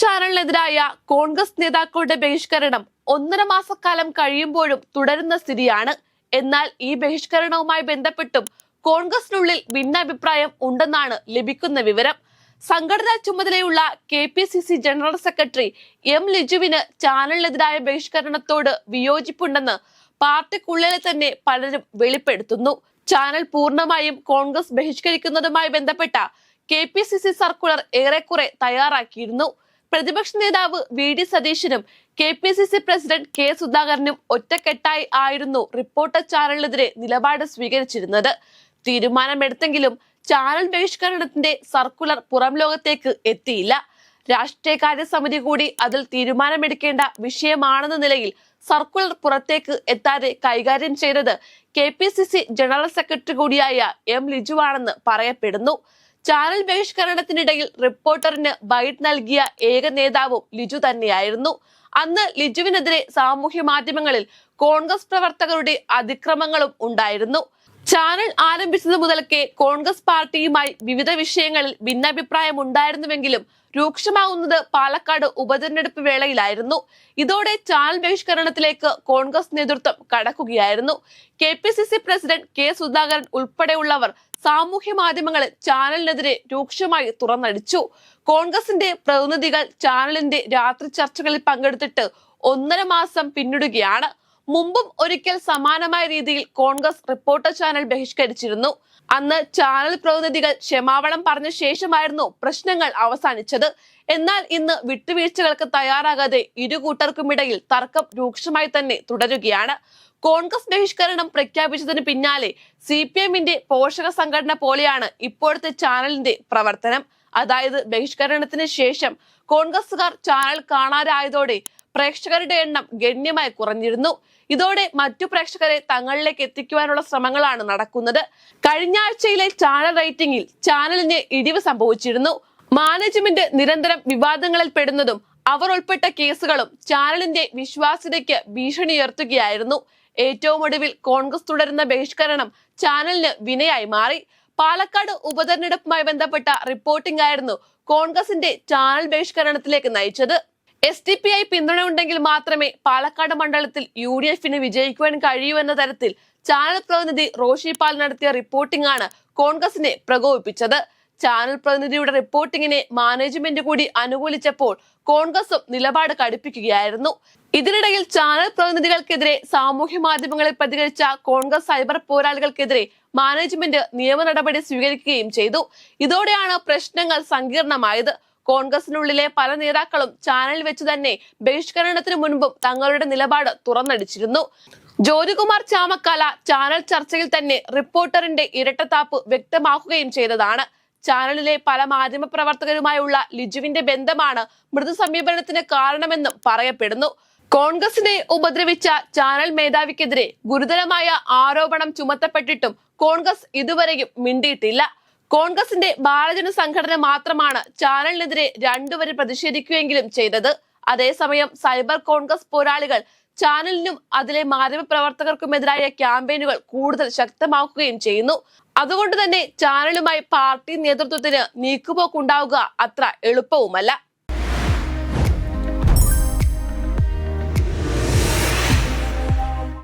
ചാനലിനെതിരായ കോൺഗ്രസ് നേതാക്കളുടെ ബഹിഷ്കരണം ഒന്നര മാസക്കാലം കഴിയുമ്പോഴും തുടരുന്ന സ്ഥിതിയാണ്. എന്നാൽ ഈ ബഹിഷ്കരണവുമായി ബന്ധപ്പെട്ടും കോൺഗ്രസിനുള്ളിൽ ഭിന്നാഭിപ്രായം ഉണ്ടെന്നാണ് ലഭിക്കുന്ന വിവരം. സംഘടനാ ചുമതലയുള്ള കെ ജനറൽ സെക്രട്ടറി എം ലിജുവിന് ചാനലിനെതിരായ ബഹിഷ്കരണത്തോട് വിയോജിപ്പുണ്ടെന്ന് പാർട്ടിക്കുള്ളിലെ തന്നെ പലരും വെളിപ്പെടുത്തുന്നു. ചാനൽ പൂർണമായും കോൺഗ്രസ് ബഹിഷ്കരിക്കുന്നതുമായി ബന്ധപ്പെട്ട കെ സർക്കുലർ ഏറെക്കുറെ തയ്യാറാക്കിയിരുന്നു. പ്രതിപക്ഷ നേതാവ് വി ഡി സതീശനും K P C C president K സുധാകരനും ഒറ്റക്കെട്ടായി ആയിരുന്നു റിപ്പോർട്ടർ ചാനലിനെതിരെ നിലപാട് സ്വീകരിച്ചിരുന്നത്. തീരുമാനമെടുത്തെങ്കിലും ചാനൽ ബഹിഷ്കരണത്തിന്റെ സർക്കുലർ പുറം ലോകത്തേക്ക് എത്തിയില്ല. രാഷ്ട്രീയകാര്യ സമിതി കൂടി അതിൽ തീരുമാനമെടുക്കേണ്ട വിഷയമാണെന്ന നിലയിൽ സർക്കുലർ പുറത്തേക്ക് എത്താതെ കൈകാര്യം ചെയ്തത് K P C C general secretary കൂടിയായ എം ലിജുവാണെന്ന് പറയപ്പെടുന്നു. ചാനൽ ബഹിഷ്കരണത്തിനിടയിൽ റിപ്പോർട്ടറിന് ബൈറ്റ് നൽകിയ ഏക നേതാവും ലിജു തന്നെയായിരുന്നു. അന്ന് ലിജുവിനെതിരെ സാമൂഹ്യ മാധ്യമങ്ങളിൽ കോൺഗ്രസ് പ്രവർത്തകരുടെ അതിക്രമങ്ങളും ഉണ്ടായിരുന്നു. ചാനൽ ആരംഭിച്ചത് മുതൽക്കേ കോൺഗ്രസ് പാർട്ടിയുമായി വിവിധ വിഷയങ്ങളിൽ ഭിന്നാഭിപ്രായം ഉണ്ടായിരുന്നുവെങ്കിലും രൂക്ഷമാവുന്നത് പാലക്കാട് ഉപതെരഞ്ഞെടുപ്പ് വേളയിലായിരുന്നു. ഇതോടെ ചാനൽ ബഹിഷ്കരണത്തിലേക്ക് കോൺഗ്രസ് നേതൃത്വം കടക്കുകയായിരുന്നു. കെ പ്രസിഡന്റ് കെ സുധാകരൻ ഉൾപ്പെടെയുള്ളവർ സാമൂഹ്യ മാധ്യമങ്ങൾ ചാനലിനെതിരെ രൂക്ഷമായി തുറന്നടിച്ചു. കോൺഗ്രസിന്റെ പ്രതിനിധികൾ ചാനലിന്റെ രാത്രി ചർച്ചകളിൽ പങ്കെടുത്തിട്ട് ഒന്നര മാസം പിന്നിടുകയാണ്. മുമ്പും ഒരിക്കൽ സമാനമായ രീതിയിൽ കോൺഗ്രസ് റിപ്പോർട്ടർ ചാനൽ ബഹിഷ്കരിച്ചിരുന്നു. അന്ന് ചാനൽ പ്രതിനിധികൾ ക്ഷമാവളം പറഞ്ഞ ശേഷമായിരുന്നു പ്രശ്നങ്ങൾ അവസാനിച്ചത്. എന്നാൽ ഇന്ന് വിട്ടുവീഴ്ചകൾക്ക് തയ്യാറാകാതെ ഇരു കൂട്ടർക്കുമിടയിൽ തർക്കം രൂക്ഷമായി തന്നെ തുടരുകയാണ്. കോൺഗ്രസ് ബഹിഷ്കരണം പ്രഖ്യാപിച്ചതിന് പിന്നാലെ സി പി എമ്മിന്റെ പോഷക സംഘടന പോലെയാണ് ഇപ്പോഴത്തെ ചാനലിന്റെ പ്രവർത്തനം. അതായത് ബഹിഷ്കരണത്തിന് ശേഷം കോൺഗ്രസുകാർ ചാനൽ കാണാതായതോടെ പ്രേക്ഷകരുടെ എണ്ണം ഗണ്യമായി കുറഞ്ഞിരുന്നു. ഇതോടെ മറ്റു പ്രേക്ഷകരെ തങ്ങളിലേക്ക് എത്തിക്കുവാനുള്ള ശ്രമങ്ങളാണ് നടക്കുന്നത്. കഴിഞ്ഞ ആഴ്ചയിലെ ചാനൽ റേറ്റിംഗിൽ ചാനലിന് ഇടിവ് സംഭവിച്ചിരുന്നു. മാനേജ്മെന്റ് നിരന്തരം വിവാദങ്ങളിൽ പെടുന്നതും അവർ ഉൾപ്പെട്ട കേസുകളും ചാനലിന്റെ വിശ്വാസ്യതയ്ക്ക് ഭീഷണിയുയർത്തുകയായിരുന്നു ഏറ്റവും ഒടുവിൽ കോൺഗ്രസ് തുടരുന്ന ബഹിഷ്കരണം ചാനലിന് വിനയായി മാറി. പാലക്കാട് ഉപതെരഞ്ഞെടുപ്പുമായി ബന്ധപ്പെട്ട റിപ്പോർട്ടിംഗ് ആയിരുന്നു കോൺഗ്രസിന്റെ ചാനൽ ബഹിഷ്കരണത്തിലേക്ക് നയിച്ചത്. എസ് ഡി പി ഐ പിന്തുണ ഉണ്ടെങ്കിൽ മാത്രമേ പാലക്കാട് മണ്ഡലത്തിൽ യു ഡി എഫിന് വിജയിക്കുവാൻ കഴിയൂ എന്ന തരത്തിൽ ചാനൽ പ്രതിനിധി റോഷി പാൽ നടത്തിയ റിപ്പോർട്ടിംഗ് ആണ് കോൺഗ്രസിനെ പ്രകോപിപ്പിച്ചത്. ചാനൽ പ്രതിനിധിയുടെ റിപ്പോർട്ടിങ്ങിനെ മാനേജ്മെന്റ് കൂടി അനുകൂലിച്ചപ്പോൾ കോൺഗ്രസും നിലപാട് കടുപ്പിക്കുകയായിരുന്നു. ഇതിനിടയിൽ ചാനൽ പ്രതിനിധികൾക്കെതിരെ സാമൂഹ്യ മാധ്യമങ്ങളിൽ പ്രതികരിച്ച കോൺഗ്രസ് സൈബർ പോരാളികൾക്കെതിരെ മാനേജ്മെന്റ് നിയമ നടപടി സ്വീകരിക്കുകയും ചെയ്തു. ഇതോടെയാണ് പ്രശ്നങ്ങൾ സങ്കീർണമായത്. കോൺഗ്രസിനുള്ളിലെ പല നേതാക്കളും ചാനൽ വെച്ച് തന്നെ ബഹിഷ്കരണത്തിന് മുൻപും തങ്ങളുടെ നിലപാട് തുറന്നടിച്ചിരുന്നു. ജ്യോതികുമാർ ചാമക്കാല ചാനൽ ചർച്ചയിൽ തന്നെ റിപ്പോർട്ടറിന്റെ ഇരട്ടത്താപ്പ് വ്യക്തമാക്കുകയും ചെയ്തതാണ്. ചാനലിലെ പല മാധ്യമ പ്രവർത്തകരുമായുള്ള ലിജുവിന്റെ ബന്ധമാണ് മൃദു സമീപനത്തിന് കാരണമെന്നും പറയപ്പെടുന്നു. കോൺഗ്രസിനെ ഉപദ്രവിച്ച ചാനൽ മേധാവിക്കെതിരെ ഗുരുതരമായ ആരോപണം ചുമത്തപ്പെട്ടിട്ടും കോൺഗ്രസ് ഇതുവരെയും മിണ്ടിയിട്ടില്ല. കോൺഗ്രസിന്റെ ബാലജന സംഘടന മാത്രമാണ് ചാനലിനെതിരെ രണ്ടുവരെ പ്രതിഷേധിക്കുകയെങ്കിലും ചെയ്തത്. അതേസമയം സൈബർ കോൺഗ്രസ് പോരാളികൾ ചാനലിനും അതിലെ മാധ്യമ പ്രവർത്തകർക്കുമെതിരായ ക്യാമ്പയിനുകൾ കൂടുതൽ ശക്തമാക്കുകയും ചെയ്യുന്നു. അതുകൊണ്ട് തന്നെ ചാനലുമായി പാർട്ടി നേതൃത്വത്തിന് നീക്കുപോക്കുണ്ടാവുക അത്ര എളുപ്പവുമല്ല.